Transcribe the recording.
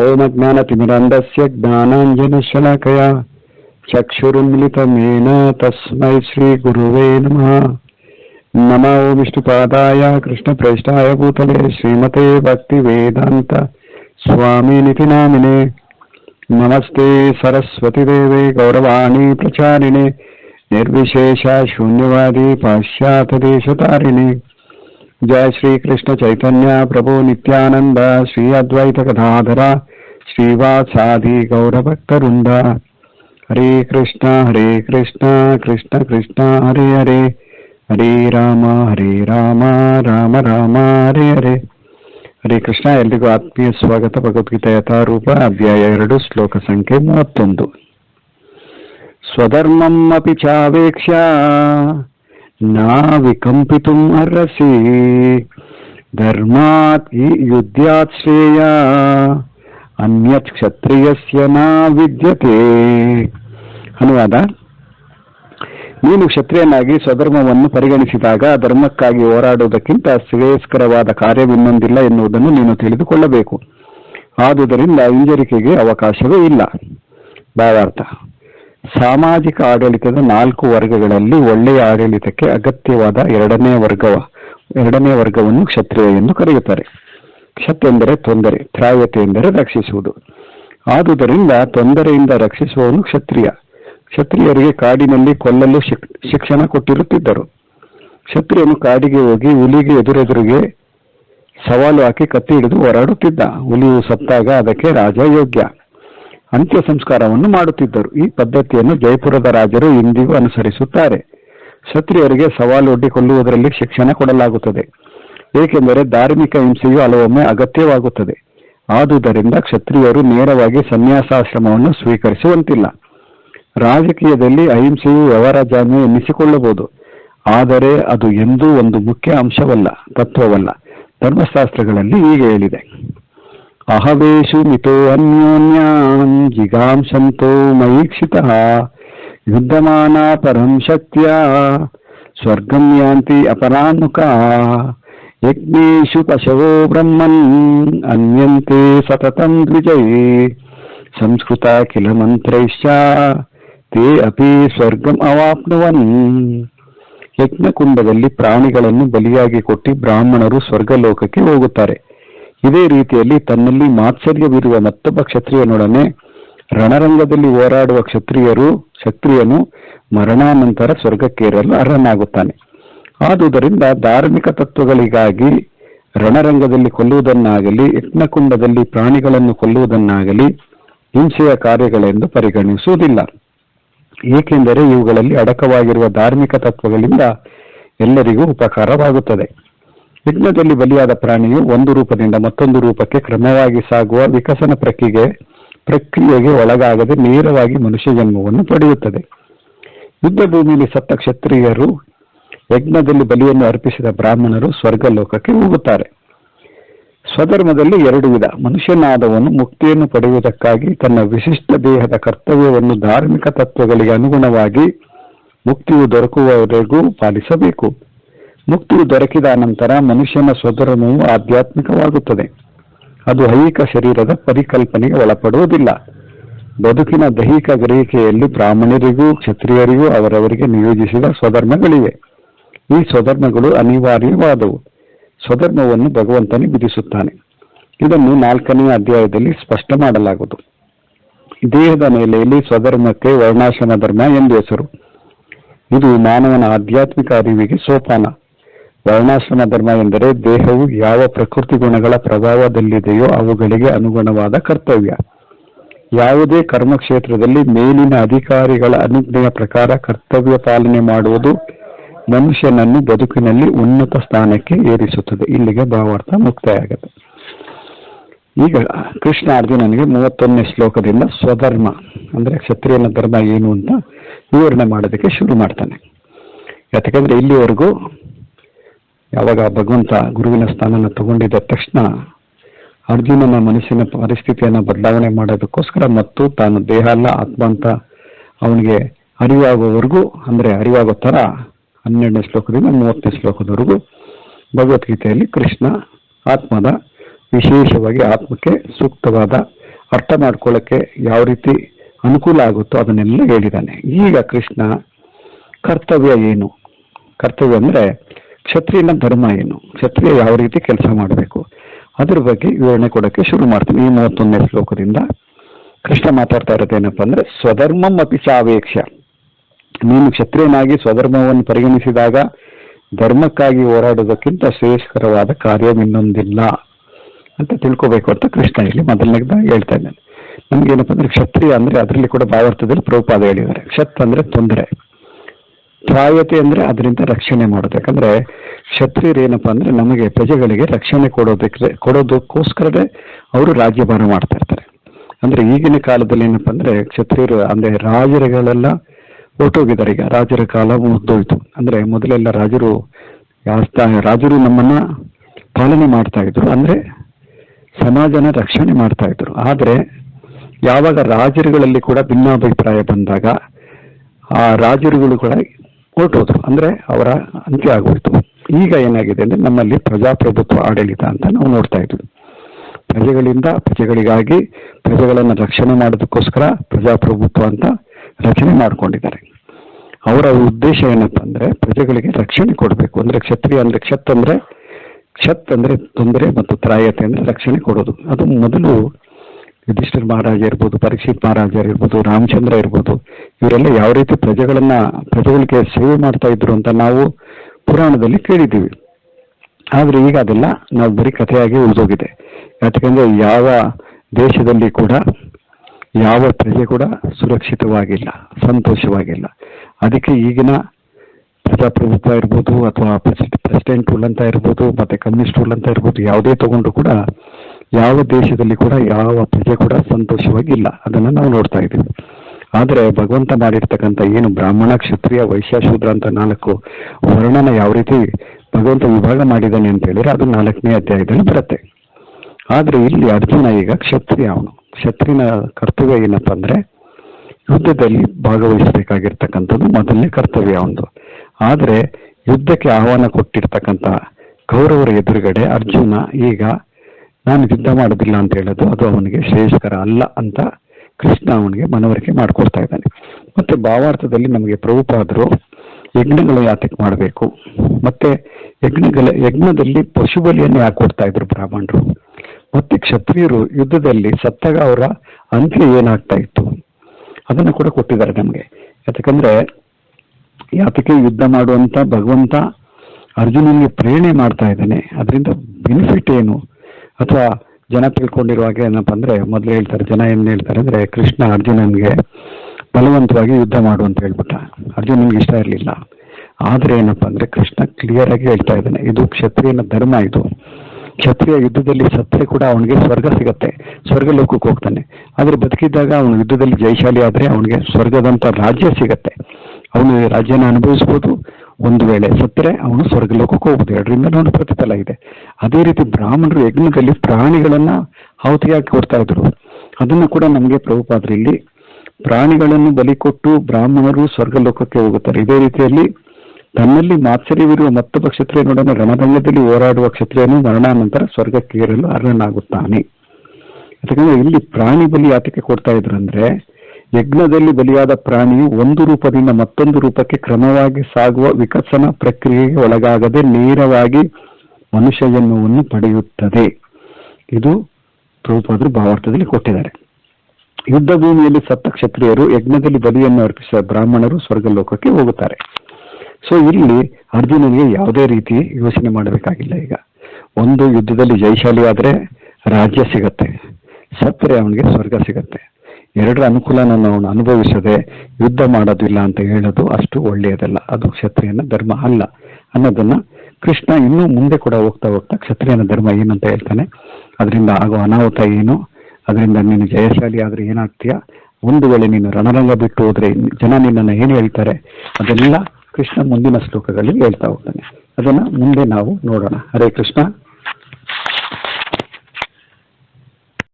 ఓం అజ్ఞానతిమిరంధస్య జ్ఞానాంజనశలాకయా చక్షురున్మిళితమేన తస్మై శ్రీ గురువే నమ నమ ఓ విష్ణుపాదాయ కృష్ణప్రేష్టాయ భూతలే శ్రీమతే భక్తి వేదాంత స్వామినితి నామినే నమస్తే సరస్వతిదేవే గౌరవాణి ప్రచారిణే నిర్విశేష శూన్యవాది పాశ్చాత్యదేశతారిణి జయ శ్రీకృష్ణ చైతన్య ప్రభు నిత్యానంద శ్రీ అద్వైత కథాధర ಅದ್ವೈತ ಗದಾಧರ ಶ್ರೀವಾಸಾದಿ ಗೌರಭಕ್ತವೃಂದ ಹರೇ ಕೃಷ್ಣ ಹರೇ ಕೃಷ್ಣ ಕೃಷ್ಣ ಕೃಷ್ಣ ಹರೇ ಹರೇ ಹರೇ ರಾಮ ಹರೇ ರಾಮ ರಾಮ ರಾಮ ಹರೇ ಹರೇ ಹರೇ ಕೃಷ್ಣ ಎಲ್ರಿಗೂ ಆತ್ಮೀಯ ಸ್ವಾಗತ ಭಗವದ್ಗೀತಾ ಯಥಾರೂಪ ಅಧ್ಯಾಯ ಎರಡು ಶ್ಲೋಕ ಸಂಖ್ಯೆ ಮೂವತ್ತೊಂದು ಸ್ವಧರ್ಮಂ ಅಪಿ ಚಾವೇಕ್ಷ ನಾ ವಿಕಂಪಿತುಂ ಅರ್ಹಸಿ ಧರ್ಮಾತ್ ಈ ಯುದ್ಧಾತ್ ಶ್ರೇಯ ಅನ್ಯತ್ ಕ್ಷತ್ರಿಯಸ್ಯ ನಾ ವಿದ್ಯತೆ. ಅನುವಾದ. ನೀನು ಕ್ಷತ್ರಿಯನಾಗಿ ಸ್ವಧರ್ಮವನ್ನು ಪರಿಗಣಿಸಿದಾಗ ಧರ್ಮಕ್ಕಾಗಿ ಹೋರಾಡುವುದಕ್ಕಿಂತ ಶ್ರೇಯಸ್ಕರವಾದ ಕಾರ್ಯವಿನ್ನೊಂದಿಲ್ಲ ಎನ್ನುವುದನ್ನು ನೀನು ತಿಳಿದುಕೊಳ್ಳಬೇಕು. ಆದುದರಿಂದ ಹಿಂಜರಿಕೆಗೆ ಅವಕಾಶವೇ ಇಲ್ಲ. ಭಾವಾರ್ಥ. ಸಾಮಾಜಿಕ ಆಡಳಿತದ ನಾಲ್ಕು ವರ್ಗಗಳಲ್ಲಿ ಒಳ್ಳೆಯ ಆಡಳಿತಕ್ಕೆ ಅಗತ್ಯವಾದ ಎರಡನೇ ವರ್ಗವ, ಎರಡನೇ ವರ್ಗವನ್ನು ಕ್ಷತ್ರಿಯ ಎಂದು ಕರೆಯುತ್ತಾರೆ. ಕ್ಷತ್ ಎಂದರೆ ತೊಂದರೆ ತ್ರಾಯತೆ ಎಂದರೆ ರಕ್ಷಿಸುವುದು. ಆದುದರಿಂದ ತೊಂದರೆಯಿಂದ ರಕ್ಷಿಸುವವನು ಕ್ಷತ್ರಿಯ. ಕ್ಷತ್ರಿಯರಿಗೆ ಕಾಡಿನಲ್ಲಿ ಕೊಲ್ಲಲು ಶಿಕ್, ಶಿಕ್ಷಣ ಕೊಟ್ಟಿರುತ್ತಿದ್ದರು. ಕ್ಷತ್ರಿಯನು ಕಾಡಿಗೆ ಹೋಗಿ ಹುಲಿಗೆ ಎದುರೆದುರಿಗೆ ಸವಾಲು ಹಾಕಿ ಕತ್ತಿ ಹಿಡಿದು ಹೋರಾಡುತ್ತಿದ್ದ. ಹುಲಿಯು ಸತ್ತಾಗ ಅದಕ್ಕೆ ರಾಜ ಯೋಗ್ಯ ಅಂತ್ಯ ಸಂಸ್ಕಾರವನ್ನು ಮಾಡುತ್ತಿದ್ದರು. ಈ ಪದ್ಧತಿಯನ್ನು ಜೈಪುರದ ರಾಜರು ಇಂದಿಗೂ ಅನುಸರಿಸುತ್ತಾರೆ. ಕ್ಷತ್ರಿಯರಿಗೆ ಸವಾಲು ಒಡ್ಡಿಕೊಳ್ಳುವುದರಲ್ಲಿ ಶಿಕ್ಷಣ ಕೊಡಲಾಗುತ್ತದೆ. ಏಕೆಂದರೆ ಧಾರ್ಮಿಕ ಹಿಂಸೆಯು ಹಲವೊಮ್ಮೆ ಅಗತ್ಯವಾಗುತ್ತದೆ. ಆದುದರಿಂದ ಕ್ಷತ್ರಿಯರು ನೇರವಾಗಿ ಸನ್ಯಾಸಾಶ್ರಮವನ್ನು ಸ್ವೀಕರಿಸುವಂತಿಲ್ಲ. ರಾಜಕೀಯದಲ್ಲಿ ಅಹಿಂಸೆಯು ವ್ಯವರಾಜಾಮ್ಯ ಎನ್ನಿಸಿಕೊಳ್ಳಬಹುದು ಆದರೆ ಅದು ಎಂದೂ ಒಂದು ಮುಖ್ಯ ಅಂಶವಲ್ಲ, ತತ್ವವಲ್ಲ. ಧರ್ಮಶಾಸ್ತ್ರಗಳಲ್ಲಿ ಹೀಗೆ ಹೇಳಿದೆ. ಅಹವೇಶು ಮಿತೋ ಅನ್ಯೋನ್ಯಾಂ ಜಿಗಾಂಶಂತೋ ಮೈಕ್ಷಿತ ಯುದ್ಧಮಾನ ಪರಂ ಶಕ್ತಿಯ ಸ್ವರ್ಗಂ ಯಾಂತಿ ಅಪರಾನುಕ ಯಜ್ಞೇಶು ಪಶವೋ ಬ್ರಹ್ಮನ್ ಅನ್ಯಂತೆ ಸತತಂ ದ್ವಿಜಯೇ ಸಂಸ್ಕೃತ ಕಿಲ ಮಂತ್ರೈಶ್ಚ ತೇ ಅಪಿ ಸ್ವರ್ಗಂ ಅವಾಪ್ನುವನ್ ಯಜ್ಞಕುಂಡದಲ್ಲಿ ಪ್ರಾಣಿಗಳನ್ನು ಬಲಿಯಾಗಿ ಕೊಟ್ಟು ಬ್ರಾಹ್ಮಣರು ಸ್ವರ್ಗಲೋಕಕ್ಕೆ ಹೋಗುತ್ತಾರೆ. ಇದೇ ರೀತಿಯಲ್ಲಿ ತನ್ನಲ್ಲಿ ಮಾತ್ಸರ್ಯವಿರುವ ಮತ್ತೊಬ್ಬ ಕ್ಷತ್ರಿಯನೊಡನೆ ರಣರಂಗದಲ್ಲಿ ಹೋರಾಡುವ ಕ್ಷತ್ರಿಯರು, ಕ್ಷತ್ರಿಯನು ಮರಣಾನಂತರ ಸ್ವರ್ಗಕ್ಕೇರಲು ಅರ್ಹನಾಗುತ್ತಾನೆ. ಆದುದರಿಂದ ಧಾರ್ಮಿಕ ತತ್ವಗಳಿಗಾಗಿ ರಣರಂಗದಲ್ಲಿ ಕೊಲ್ಲುವುದನ್ನಾಗಲಿ ಯಜ್ಞಕುಂಡದಲ್ಲಿ ಪ್ರಾಣಿಗಳನ್ನು ಕೊಲ್ಲುವುದನ್ನಾಗಲಿ ಹಿಂಸೆಯ ಕಾರ್ಯಗಳೆಂದು ಪರಿಗಣಿಸುವುದಿಲ್ಲ. ಏಕೆಂದರೆ ಇವುಗಳಲ್ಲಿ ಅಡಕವಾಗಿರುವ ಧಾರ್ಮಿಕ ತತ್ವಗಳಿಂದ ಎಲ್ಲರಿಗೂ ಉಪಕಾರವಾಗುತ್ತದೆ. ಯಜ್ಞದಲ್ಲಿ ಬಲಿಯಾದ ಪ್ರಾಣಿಯು ಒಂದು ರೂಪದಿಂದ ಮತ್ತೊಂದು ರೂಪಕ್ಕೆ ಕ್ರಮವಾಗಿ ಸಾಗುವ ವಿಕಸನ ಪ್ರಕ್ರಿಯೆ ಪ್ರಕ್ರಿಯೆಗೆ ಒಳಗಾಗದೆ ನೇರವಾಗಿ ಮನುಷ್ಯ ಜನ್ಮವನ್ನು ಪಡೆಯುತ್ತದೆ. ಯುದ್ಧ ಭೂಮಿಯಲ್ಲಿ ಸತ್ತ ಕ್ಷತ್ರಿಯರು ಯಜ್ಞದಲ್ಲಿ ಬಲಿಯನ್ನು ಅರ್ಪಿಸಿದ ಬ್ರಾಹ್ಮಣರು ಸ್ವರ್ಗಲೋಕಕ್ಕೆ ಹೋಗುತ್ತಾರೆ. ಸ್ವಧರ್ಮದಲ್ಲಿ ಎರಡು ವಿಧ. ಮನುಷ್ಯನಾದವನು ಮುಕ್ತಿಯನ್ನು ಪಡೆಯುವುದಕ್ಕಾಗಿ ತನ್ನ ವಿಶಿಷ್ಟ ದೇಹದ ಕರ್ತವ್ಯವನ್ನು ಧಾರ್ಮಿಕ ತತ್ವಗಳಿಗೆ ಅನುಗುಣವಾಗಿ ಮುಕ್ತಿಯು ದೊರಕುವವರೆಗೂ ಪಾಲಿಸಬೇಕು. ಮುಕ್ತಿಯು ದೊರಕಿದ ನಂತರ ಮನುಷ್ಯನ ಸ್ವಧರ್ಮವು ಆಧ್ಯಾತ್ಮಿಕವಾಗುತ್ತದೆ. ಅದು ಐಹಿಕ ಶರೀರದ ಪರಿಕಲ್ಪನೆಗೆ ಒಳಪಡುವುದಿಲ್ಲ. ಬದುಕಿನ ದೈಹಿಕ ಗ್ರಹಿಕೆಯಲ್ಲಿ ಬ್ರಾಹ್ಮಣರಿಗೂ ಕ್ಷತ್ರಿಯರಿಗೂ ಅವರವರಿಗೆ ನಿಯೋಜಿಸಿದ ಸ್ವಧರ್ಮಗಳಿವೆ. ಈ ಸ್ವಧರ್ಮಗಳು ಅನಿವಾರ್ಯವಾದವು. ಸ್ವಧರ್ಮವನ್ನು ಭಗವಂತನೇ ವಿಧಿಸುತ್ತಾನೆ. ಇದನ್ನು ನಾಲ್ಕನೇ ಅಧ್ಯಾಯದಲ್ಲಿ ಸ್ಪಷ್ಟ ಮಾಡಲಾಗುವುದು. ದೇಹದ ಮೇಲೆಯಲ್ಲಿ ಸ್ವಧರ್ಮಕ್ಕೆ ವರ್ಣಾಶ್ರಮ ಧರ್ಮ ಎಂದು ಹೆಸರು. ಇದು ಮಾನವನ ಆಧ್ಯಾತ್ಮಿಕ ಅರಿವಿಗೆ ಸೋಪಾನ. ವರ್ಣಾಶ್ರಮ ಧರ್ಮ ಎಂದರೆ ದೇಹವು ಯಾವ ಪ್ರಕೃತಿ ಗುಣಗಳ ಪ್ರಭಾವದಲ್ಲಿದೆಯೋ ಅವುಗಳಿಗೆ ಅನುಗುಣವಾದ ಕರ್ತವ್ಯ. ಯಾವುದೇ ಕರ್ಮಕ್ಷೇತ್ರದಲ್ಲಿ ಮೇಲಿನ ಅಧಿಕಾರಿಗಳ ಅನುಜ್ಞೆಯ ಪ್ರಕಾರ ಕರ್ತವ್ಯ ಪಾಲನೆ ಮಾಡುವುದು ಮನುಷ್ಯನನ್ನು ಬದುಕಿನಲ್ಲಿ ಉನ್ನತ ಸ್ಥಾನಕ್ಕೆ ಏರಿಸುತ್ತದೆ. ಇಲ್ಲಿಗೆ ಭಾವಾರ್ಥ ಮುಕ್ತಾಯ ಆಗುತ್ತೆ ಈಗ ಕೃಷ್ಣ ಅರ್ಜುನನಿಗೆ ಮೂವತ್ತೊಂದನೇ ಶ್ಲೋಕದಿಂದ ಸ್ವಧರ್ಮ, ಅಂದ್ರೆ ಕ್ಷತ್ರಿಯನ ಧರ್ಮ ಏನು ಅಂತ ವಿವರಣೆ ಮಾಡೋದಕ್ಕೆ ಶುರು ಮಾಡ್ತಾನೆ. ಯಾಕಂದ್ರೆ ಇಲ್ಲಿವರೆಗೂ ಯಾವಾಗ ಭಗವಂತ ಗುರುವಿನ ಸ್ಥಾನನ ತಗೊಂಡಿದ್ದ ತಕ್ಷಣ ಅರ್ಜುನನ ಮನಸ್ಸಿನ ಪರಿಸ್ಥಿತಿಯನ್ನ ಬದಲಾವಣೆ ಮಾಡೋದಕ್ಕೋಸ್ಕರ ಮತ್ತು ತಾನು ದೇಹ ಅಲ್ಲ, ಆತ್ಮ ಅಂತ ಅವನಿಗೆ ಅರಿವಾಗುವವರೆಗೂ, ಅಂದ್ರೆ ಅರಿವಾಗೋ ತರ ಹನ್ನೆರಡನೇ ಶ್ಲೋಕದಿಂದ ಮೂವತ್ತನೇ ಶ್ಲೋಕದವರೆಗೂ ಭಗವದ್ಗೀತೆಯಲ್ಲಿ ಕೃಷ್ಣ ಆತ್ಮದ ವಿಶೇಷವಾಗಿ ಆತ್ಮಕ್ಕೆ ಸೂಕ್ತವಾದ ಅರ್ಥ ಮಾಡ್ಕೊಳ್ಳೋಕ್ಕೆ ಯಾವ ರೀತಿ ಅನುಕೂಲ ಆಗುತ್ತೋ ಅದನ್ನೆಲ್ಲ ಹೇಳಿದ್ದಾನೆ. ಈಗ ಕೃಷ್ಣ ಕರ್ತವ್ಯ ಏನು? ಕರ್ತವ್ಯ ಅಂದರೆ ಕ್ಷತ್ರಿಯನ ಧರ್ಮ ಏನು? ಕ್ಷತ್ರಿಯ ಯಾವ ರೀತಿ ಕೆಲಸ ಮಾಡಬೇಕು? ಅದ್ರ ಬಗ್ಗೆ ವಿವರಣೆ ಕೊಡೋಕ್ಕೆ ಶುರು ಮಾಡ್ತೀನಿ. ಈ ಮೂವತ್ತೊಂದನೇ ಶ್ಲೋಕದಿಂದ ಕೃಷ್ಣ ಮಾತಾಡ್ತಾ ಇರೋದೇನಪ್ಪ ಅಂದರೆ ಸ್ವಧರ್ಮಂ ಅಪಿ ಸಾವೇಕ್ಷ ನೀನು ಕ್ಷತ್ರಿಯನಾಗಿ ಸ್ವಧರ್ಮವನ್ನು ಪರಿಗಣಿಸಿದಾಗ ಧರ್ಮಕ್ಕಾಗಿ ಹೋರಾಡೋದಕ್ಕಿಂತ ಶ್ರೇಯಸ್ಕರವಾದ ಕಾರ್ಯವಿನ್ನೊಂದಿಲ್ಲ ಅಂತ ತಿಳ್ಕೊಬೇಕು ಅಂತ ಕೃಷ್ಣ ಇಲ್ಲಿ ಮೊದಲನೇದ ಹೇಳ್ತಾ ಇದ್ದಾನೆ. ನಮ್ಗೇನಪ್ಪ ಅಂದ್ರೆ ಕ್ಷತ್ರಿಯ ಅಂದ್ರೆ ಅದರಲ್ಲಿ ಕೂಡ ಭಾವಾರ್ಥದಲ್ಲಿ ಪ್ರಭುಪಾದ ಹೇಳಿದ್ದಾರೆ. ಕ್ಷತ್ ಅಂದ್ರೆ ತೊಂದರೆ. ಪ್ರಾಯತೆ ಅಂದ್ರೆ ಅದರಿಂದ ರಕ್ಷಣೆ ಮಾಡೋದು. ಯಾಕಂದ್ರೆ ಕ್ಷತ್ರಿಯರು ಏನಪ್ಪ ಅಂದ್ರೆ ನಮಗೆ ಪ್ರಜೆಗಳಿಗೆ ರಕ್ಷಣೆ ಕೊಡೋದಕ್ಕೆ, ಕೊಡೋದಕ್ಕೋಸ್ಕರವೇ ಅವರು ರಾಜ್ಯಭಾರ ಮಾಡ್ತಾ ಇರ್ತಾರೆ. ಅಂದ್ರೆ ಈಗಿನ ಕಾಲದಲ್ಲಿ ಏನಪ್ಪ ಅಂದ್ರೆ ಕ್ಷತ್ರಿಯರು ಅಂದ್ರೆ ರಾಜರುಗಳೆಲ್ಲ ಹೊರಟೋಗಿದ್ದಾರೆ ಈಗ ರಾಜರ ಕಾಲ ಮುಗ್ದೋಯ್ತು. ಅಂದ್ರೆ ಮೊದಲೆಲ್ಲ ರಾಜರು ರಾಜರು ನಮ್ಮನ್ನ ಪಾಲನೆ ಮಾಡ್ತಾ ಇದ್ರು. ಅಂದ್ರೆ ಸಮಾಜನ ರಕ್ಷಣೆ ಮಾಡ್ತಾ ಇದ್ರು. ಆದ್ರೆ ಯಾವಾಗ ರಾಜರುಗಳಲ್ಲಿ ಕೂಡ ಭಿನ್ನಾಭಿಪ್ರಾಯ ಬಂದಾಗ ಆ ರಾಜರುಗಳು ಕೂಡ ಹೊರಟೋದ್ರು. ಅಂದ್ರೆ ಅವರ ಅಂತ್ಯ ಆಗೋಯ್ತು. ಈಗ ಏನಾಗಿದೆ ಅಂದ್ರೆ ನಮ್ಮಲ್ಲಿ ಪ್ರಜಾಪ್ರಭುತ್ವ ಆಡಳಿತ ಅಂತ ನಾವು ನೋಡ್ತಾ ಇದ್ವಿ. ಪ್ರಜೆಗಳಿಂದ ಪ್ರಜೆಗಳಿಗಾಗಿ ಪ್ರಜೆಗಳನ್ನು ರಕ್ಷಣೆ ಮಾಡೋದಕ್ಕೋಸ್ಕರ ಪ್ರಜಾಪ್ರಭುತ್ವ ಅಂತ ರಚನೆ ಮಾಡ್ಕೊಂಡಿದ್ದಾರೆ. ಅವರ ಉದ್ದೇಶ ಏನಪ್ಪ ಅಂದ್ರೆ ಪ್ರಜೆಗಳಿಗೆ ರಕ್ಷಣೆ ಕೊಡಬೇಕು. ಅಂದ್ರೆ ಕ್ಷತ್ರಿಯ ಅಂದ್ರೆ ಕ್ಷತ್ ಅಂದ್ರೆ ಕ್ಷತ್ ಅಂದ್ರೆ ತೊಂದರೆ ಮತ್ತು ತ್ರಾಯತೆ ಅಂದ್ರೆ ರಕ್ಷಣೆ ಕೊಡೋದು. ಅದು ಮೊದಲು ಯುಧಿಷ್ಠಿರ್ ಮಹಾರಾಜ ಇರ್ಬೋದು, ಪರೀಕ್ಷಿತ್ ಮಹಾರಾಜ ಇರ್ಬೋದು, ರಾಮಚಂದ್ರ ಇರ್ಬೋದು, ಇವರೆಲ್ಲ ಯಾವ ರೀತಿ ಪ್ರಜೆಗಳನ್ನ, ಪ್ರಜೆಗಳಿಗೆ ಸೇವೆ ಮಾಡ್ತಾ ಇದ್ರು ಅಂತ ನಾವು ಪುರಾಣದಲ್ಲಿ ಕೇಳಿದ್ದೀವಿ. ಆದ್ರೆ ಈಗ ಅದೆಲ್ಲ ನಾವು ಬರೀ ಕಥೆಯಾಗಿ ಉಳಿದೋಗಿದೆ. ಯಾಕಂದ್ರೆ ಯಾವ ದೇಶದಲ್ಲಿ ಕೂಡ ಯಾವ ಪ್ರಜೆ ಕೂಡ ಸುರಕ್ಷಿತವಾಗಿಲ್ಲ, ಸಂತೋಷವಾಗಿಲ್ಲ. ಅದಕ್ಕೆ ಈಗಿನ ಪ್ರಜಾಪ್ರಭುತ್ವ ಇರ್ಬೋದು ಅಥವಾ ಪ್ರೆಸಿಡೆಂಟ್ ರೂಲ್ ಅಂತ ಇರ್ಬೋದು, ಮತ್ತೆ ಕಮ್ಯುನಿಸ್ಟ್ ರೂಲ್ ಅಂತ ಇರ್ಬೋದು, ಯಾವುದೇ ತಗೊಂಡು ಕೂಡ ಯಾವ ದೇಶದಲ್ಲಿ ಕೂಡ ಯಾವ ಪ್ರಜೆ ಕೂಡ ಸಂತೋಷವಾಗಿ ಇಲ್ಲ ಅದನ್ನ ನಾವು ನೋಡ್ತಾ ಇದ್ದೀವಿ. ಆದರೆ ಭಗವಂತ ಮಾಡಿರ್ತಕ್ಕಂಥ ಏನು ಬ್ರಾಹ್ಮಣ, ಕ್ಷತ್ರಿಯ, ವೈಶ್ಯ, ಶೂದ್ರ ಅಂತ ನಾಲ್ಕು ವರ್ಣನ ಯಾವ ರೀತಿ ಭಗವಂತ ವಿಭಾಗ ಮಾಡಿದ್ದಾನೆ ಅಂತ ಹೇಳಿದ್ರೆ ಅದು ನಾಲ್ಕನೇ ಅಧ್ಯಾಯದಲ್ಲಿ ಬರುತ್ತೆ. ಆದರೆ ಇಲ್ಲಿ ಅರ್ಜುನ ಈಗ ಕ್ಷತ್ರಿಯ ಅವನು. ಕ್ಷತ್ರಿಯನ ಕರ್ತವ್ಯ ಏನಪ್ಪ ಅಂದ್ರೆ ಯುದ್ಧದಲ್ಲಿ ಭಾಗವಹಿಸಬೇಕಾಗಿರ್ತಕ್ಕಂಥದ್ದು ಮೊದಲನೇ ಕರ್ತವ್ಯ ಒಂದು. ಆದರೆ ಯುದ್ಧಕ್ಕೆ ಆಹ್ವಾನ ಕೊಟ್ಟಿರ್ತಕ್ಕಂಥ ಕೌರವರ ಎದುರುಗಡೆ ಅರ್ಜುನ ಈಗ, ನಾನು ಯುದ್ಧ ಮಾಡೋದಿಲ್ಲ ಅಂತ ಹೇಳೋದು ಅದು ಅವನಿಗೆ ಶ್ರೇಯಸ್ಕರ ಅಲ್ಲ ಅಂತ ಕೃಷ್ಣ ಅವನಿಗೆ ಮನವರಿಕೆ ಮಾಡಿಕೊಡ್ತಾ ಇದ್ದಾನೆ. ಮತ್ತೆ ಭಾವಾರ್ಥದಲ್ಲಿ ನಮಗೆ ಪ್ರಭುಪಾದರು ಯಜ್ಞಗಳು ಯಾತಕ್ಕೆ ಮಾಡಬೇಕು? ಮತ್ತೆ ಯಜ್ಞಗಳ, ಯಜ್ಞದಲ್ಲಿ ಪಶುಬಲಿಯನ್ನು ಯಾಕೆ ಕೊಡ್ತಾ ಇದ್ರು ಬ್ರಾಹ್ಮಣರು? ಮತ್ತೆ ಕ್ಷತ್ರಿಯರು ಯುದ್ಧದಲ್ಲಿ ಸತ್ತಾಗ ಅವರ ಅಂತ್ಯ ಏನಾಗ್ತಾ ಇತ್ತು? ಅದನ್ನು ಕೂಡ ಕೊಟ್ಟಿದ್ದಾರೆ ನಮಗೆ. ಯಾಕಂದ್ರೆ ಯಾತಕ್ಕೆ ಯುದ್ಧ ಮಾಡುವಂತ ಭಗವಂತ ಅರ್ಜುನನಿಗೆ ಪ್ರೇರಣೆ ಮಾಡ್ತಾ ಇದ್ದಾನೆ. ಅದರಿಂದ ಬೆನಿಫಿಟ್ ಏನು? ಅಥವಾ ಜನ ತಿಳ್ಕೊಂಡಿರುವ ಹಾಗೆ ಏನಪ್ಪ ಅಂದ್ರೆ ಮೊದಲು ಹೇಳ್ತಾರೆ, ಜನ ಏನ್ ಹೇಳ್ತಾರೆ ಅಂದ್ರೆ ಕೃಷ್ಣ ಅರ್ಜುನನ್ಗೆ ಬಲವಂತವಾಗಿ ಯುದ್ಧ ಮಾಡು ಅಂತ ಹೇಳ್ಬಿಟ್ಟ. ಅರ್ಜುನನ್ಗೆ ಇಷ್ಟ ಇರಲಿಲ್ಲ. ಆದ್ರೆ ಏನಪ್ಪ ಅಂದ್ರೆ ಕೃಷ್ಣ ಕ್ಲಿಯರ್ ಆಗಿ ಹೇಳ್ತಾ ಇದ್ದಾನೆ, ಇದು ಕ್ಷತ್ರಿಯನ ಧರ್ಮ ಇದು. ಕ್ಷತ್ರಿಯ ಯುದ್ಧದಲ್ಲಿ ಸತ್ತರೆ ಕೂಡ ಅವನಿಗೆ ಸ್ವರ್ಗ ಸಿಗತ್ತೆ. ಸ್ವರ್ಗ ಲೋಕಕ್ಕೆ ಹೋಗ್ತಾನೆ. ಆದರೆ ಬದುಕಿದ್ದಾಗ ಅವನು ಯುದ್ಧದಲ್ಲಿ ಜಯಶಾಲಿ ಆದ್ರೆ ಅವನಿಗೆ ಸ್ವರ್ಗದಂತ ರಾಜ್ಯ ಸಿಗತ್ತೆ. ಅವನು ರಾಜ್ಯನ ಅನುಭವಿಸ್ಬೋದು. ಒಂದು ವೇಳೆ ಸತ್ತರೆ ಅವನು ಸ್ವರ್ಗ ಲೋಕಕ್ಕೆ ಹೋಗ್ಬೋದು. ಎರಡರಿಂದ ನಾನು ಪ್ರತಿಫಲ ಇದೆ. ಅದೇ ರೀತಿ ಬ್ರಾಹ್ಮಣರು ಯಜ್ಞದಲ್ಲಿ ಪ್ರಾಣಿಗಳನ್ನ ಆಹುತಿಯಾಗಿ ಕೊಡ್ತಾ ಇದ್ರು. ಅದನ್ನು ಕೂಡ ನಮಗೆ ಪ್ರಭುಪಾದ್ರಲ್ಲಿ ಪ್ರಾಣಿಗಳನ್ನು ಬಲಿ ಕೊಟ್ಟು ಬ್ರಾಹ್ಮಣರು ಸ್ವರ್ಗ ಲೋಕಕ್ಕೆ ಹೋಗುತ್ತಾರೆ. ಇದೇ ರೀತಿಯಲ್ಲಿ ತನ್ನಲ್ಲಿ ಮಾತ್ಸರ್ಯವಿರುವ ಮತ್ತೊಬ್ಬ ಕ್ಷತ್ರಿಯನೊಡನೆ ರಣರಂಗದಲ್ಲಿ ಹೋರಾಡುವ ಕ್ಷತ್ರಿಯನು ಮರಣಾನಂತರ ಸ್ವರ್ಗಕ್ಕೆ ಏರಲು ಅರ್ಹನಾಗುತ್ತಾನೆ. ಯಾಕಂದ್ರೆ ಇಲ್ಲಿ ಪ್ರಾಣಿ ಬಲಿ ಆತಕ್ಕೆ ಕೊಡ್ತಾ ಇದ್ರಂದ್ರೆ, ಯಜ್ಞದಲ್ಲಿ ಬಲಿಯಾದ ಪ್ರಾಣಿಯು ಒಂದು ರೂಪದಿಂದ ಮತ್ತೊಂದು ರೂಪಕ್ಕೆ ಕ್ರಮವಾಗಿ ಸಾಗುವ ವಿಕಸನ ಪ್ರಕ್ರಿಯೆಗೆ ಒಳಗಾಗದೆ ನೇರವಾಗಿ ಮನುಷ್ಯ ಜನ್ಮವನ್ನು ಪಡೆಯುತ್ತದೆ. ಇದು ಪ್ರಭುಪಾದರು ಭಾವಾರ್ಥದಲ್ಲಿ ಕೊಟ್ಟಿದ್ದಾರೆ. ಯುದ್ಧ ಭೂಮಿಯಲ್ಲಿ ಸತ್ತ ಕ್ಷತ್ರಿಯರು ಯಜ್ಞದಲ್ಲಿ ಬಲಿಯನ್ನು ಅರ್ಪಿಸಿದ ಬ್ರಾಹ್ಮಣರು ಸ್ವರ್ಗ ಲೋಕಕ್ಕೆ ಹೋಗುತ್ತಾರೆ. ಸೊ ಇಲ್ಲಿ ಅರ್ಜುನನಿಗೆ ಯಾವುದೇ ರೀತಿ ಯೋಚನೆ ಮಾಡಬೇಕಾಗಿಲ್ಲ ಈಗ. ಒಂದು ಯುದ್ಧದಲ್ಲಿ ಜಯಶಾಲಿ ಆದರೆ ರಾಜ್ಯ ಸಿಗತ್ತೆ, ಸತ್ತರೆ ಅವನಿಗೆ ಸ್ವರ್ಗ ಸಿಗತ್ತೆ. ಎರಡರ ಅನುಕೂಲನ ಅವನು ಅನುಭವಿಸದೆ ಯುದ್ಧ ಮಾಡೋದಿಲ್ಲ ಅಂತ ಹೇಳೋದು ಅಷ್ಟು ಒಳ್ಳೆಯದಲ್ಲ. ಅದು ಕ್ಷತ್ರಿಯನ ಧರ್ಮ ಅಲ್ಲ ಅನ್ನೋದನ್ನ ಕೃಷ್ಣ ಇನ್ನೂ ಮುಂದೆ ಕೂಡ ಹೋಗ್ತಾ ಹೋಗ್ತಾ ಕ್ಷತ್ರಿಯನ ಧರ್ಮ ಏನು ಅಂತ ಹೇಳ್ತಾನೆ. ಅದರಿಂದ ಆಗೋ ಅನಾಹುತ ಏನು? ಅದರಿಂದ ನೀನು ಜಯಶಾಲಿ ಆದರೆ ಏನಾಗ್ತೀಯ? ಒಂದು ವೇಳೆ ನೀನು ರಣರಂಗ ಬಿಟ್ಟು ಹೋದ್ರೆ ಜನ ನಿನ್ನನ್ನು ಏನು ಹೇಳ್ತಾರೆ? ಅದೆಲ್ಲ ಕೃಷ್ಣ ಮುಂದಿನ ಶ್ಲೋಕಗಳಲ್ಲಿ ಹೇಳ್ತಾ ಹೋಗ್ತಾನೆ. ಅದನ್ನ ಮುಂದೆ ನಾವು ನೋಡೋಣ. ಹರೇ ಕೃಷ್ಣ.